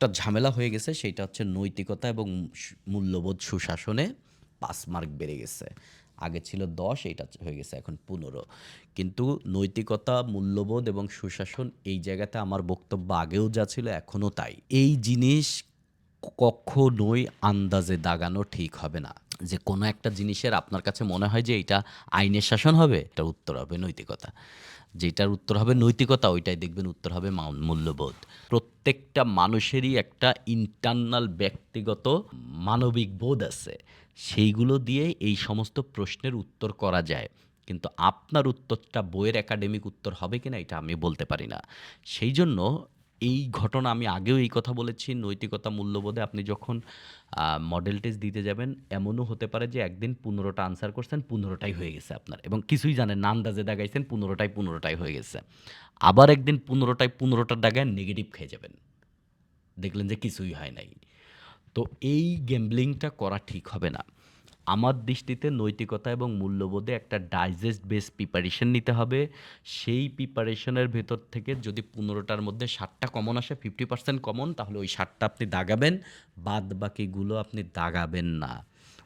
একটা ঝামেলা হয়ে গেছে সেটা হচ্ছে নৈতিকতা এবং মূল্যবোধ সুশাসনে পাঁচ মার্ক বেড়ে গেছে। আগে ছিল দশ, এইটা হয়ে গেছে এখন পনেরো। কিন্তু নৈতিকতা, মূল্যবোধ এবং সুশাসন এই জায়গাতে আমার বক্তব্য আগেও যা ছিল এখনও তাই। এই জিনিস কখনোই আন্দাজে দাগানো ঠিক হবে না। যে কোনো একটা জিনিসের আপনার কাছে মনে হয় যে এটা আইনের শাসন হবে এটার উত্তর হবে নৈতিকতা। যেটার উত্তর হবে নৈতিকতা, ওইটাই দেখবেন উত্তর হবে মূল্যবোধ। প্রত্যেকটা মানুষেরই একটা ইন্টারনাল ব্যক্তিগত মানবিক বোধ আছে। সেইগুলো দিয়ে এই সমস্ত প্রশ্নের উত্তর করা যায়। কিন্তু আপনার উত্তরটা বইয়ের একাডেমিক উত্তর হবে কিনা, এটা আমি বলতে পারি না। সেই জন্য এই ঘটনা আমি আগেও এই কথা বলেছি, নৈতিকতা মূল্যবোধে আপনি যখন মডেল টেস্ট দিতে যাবেন, এমনও হতে পারে যে একদিন পনেরোটা আনসার করছেন, পনেরোটাই হয়ে গেছে আপনার। এবং কিছুই জানেন না, আন্দাজে দাগাইছেন পনেরোটাই পনেরোটাই হয়ে গেছে। আবার একদিন পনেরোটায় পনেরোটার দাগায় নেগেটিভ খেয়ে যাবেন। দেখলেন যে কিছুই হয় নাই। তো এই গ্যাম্বলিংটা করা ঠিক হবে না। আমার দৃষ্টিতে নৈতিকতা এবং মূল্যবোধে একটা ডাইজেস্ট বেস প্রিপারেশন নিতে হবে। সেই প্রিপারেশনের ভেতর থেকে যদি পনেরোটার মধ্যে ষাটটা কমন আসে ফিফটি পার্সেন্ট কমন তাহলে ওই ষাটটা আপনি দাগাবেন বাদ বাকিগুলো আপনি দাগাবেন না।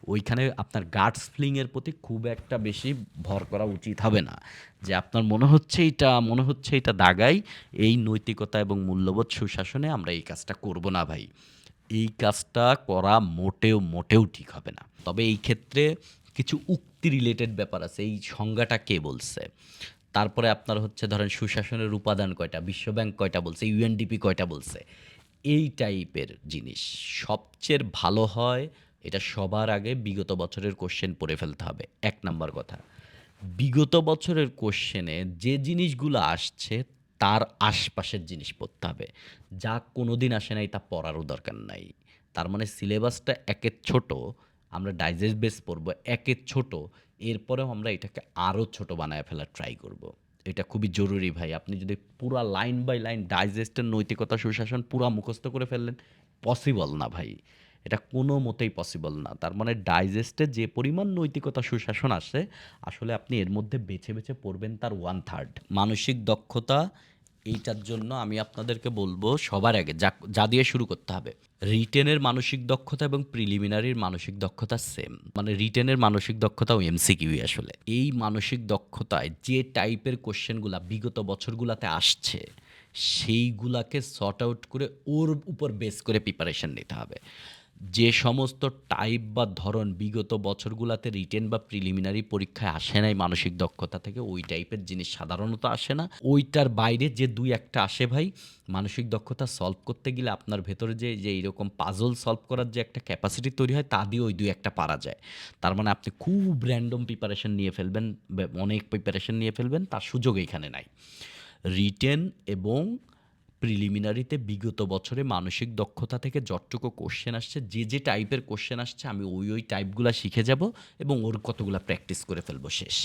ওইখানে আপনার গার্ডস ফিলিংয়ের প্রতি খুব একটা বেশি ভর করা উচিত হবে না। যে আপনার মনে হচ্ছে এটা মনে হচ্ছে এটা দাগাই, এই নৈতিকতা এবং মূল্যবোধ সুশাসনে আমরা এই কাজটা করব না ভাই। এই কাজটা করা মোটেও মোটেও ঠিক হবে না। তবে এই ক্ষেত্রে কিছু উক্তি রিলেটেড ব্যাপার আছে। এই সংজ্ঞাটা কে বলছে? তারপরে আপনার হচ্ছে ধরেন সুশাসনের উপাদান কয়টা, বিশ্বব্যাংক কয়টা বলছে ইউএনডিপি কয়টা বলছে, এই টাইপের জিনিস সবচেয়ে ভালো হয়, এটা সবার আগে বিগত বছরের কোশ্চেন পড়ে ফেলতে হবে। এক নাম্বার কথা, বিগত বছরের কোশ্চেনে যে জিনিসগুলো আসছে তার আশপাশের জিনিস পড়তে হবে। যা কোনো দিন আসে নাই তা পড়ারও দরকার নাই। তার মানে সিলেবাসটা একের ছোট, আমরা ডাইজেস্ট বেস পড়ব একে ছোট, এরপরেও আমরা এটাকে আরও ছোট বানায় ফেলার ট্রাই করব। এটা খুবই জরুরি ভাই। আপনি যদি পুরা লাইন বাই লাইন ডাইজেস্টের নৈতিকতা, সুশাসন পুরা মুখস্থ করে ফেললেন পসিবল না ভাই। এটা কোনো মতেই পসিবল না। তার মানে ডাইজেস্টে যে পরিমাণ নৈতিকতা, সুশাসন আসে, আসলে আপনি এর মধ্যে বেছে বেছে পড়বেন তার ওয়ান থার্ড মানসিক দক্ষতা এইটার জন্য আমি আপনাদেরকে বলব সবার আগে, যা যা দিয়ে শুরু করতে হবে। রিটেনের মানসিক দক্ষতা এবং প্রিলিমিনারির মানসিক দক্ষতা সেম মানে রিটেনের মানসিক দক্ষতা ও এমসিকিউই আসলে। এই মানসিক দক্ষতায় যে টাইপের কোশ্চেনগুলা বিগত বছরগুলাতে আসছে, সেইগুলাকে সর্ট আউট করে ওর উপর বেস করে প্রিপারেশন নিতে হবে। যে সমস্ত টাইপ বা ধরন বিগত বছরগুলোতে রিটেন বা প্রিলিমিনারি পরীক্ষায় আসে নাই মানসিক দক্ষতা থেকে, ওই টাইপের জিনিস সাধারণত আসে না। ওইটার বাইরে যে দুই একটা আসে ভাই, মানসিক দক্ষতা সলভ করতে গেলে আপনার ভেতরে যে যে এইরকম পাজল সলভ করার যে একটা ক্যাপাসিটি তৈরি হয়, তা দিয়ে ওই দুই একটা পারা যায়। তার মানে আপনি খুব র্যান্ডম প্রিপারেশন নিয়ে ফেলবেন অনেক প্রিপারেশন নিয়ে ফেলবেন, তার সুযোগ এখানে নাই। রিটেন এবং প্রিলিমিনারিতে বিগত বছরে মানসিক দক্ষতা থেকে যতটুকু কোশ্চেন আসছে, যে যে টাইপের কোশ্চেন আসছে, আমি ওই ওই টাইপগুলো শিখে যাব এবং ওর কতগুলো প্র্যাকটিস করে ফেলব শেষ।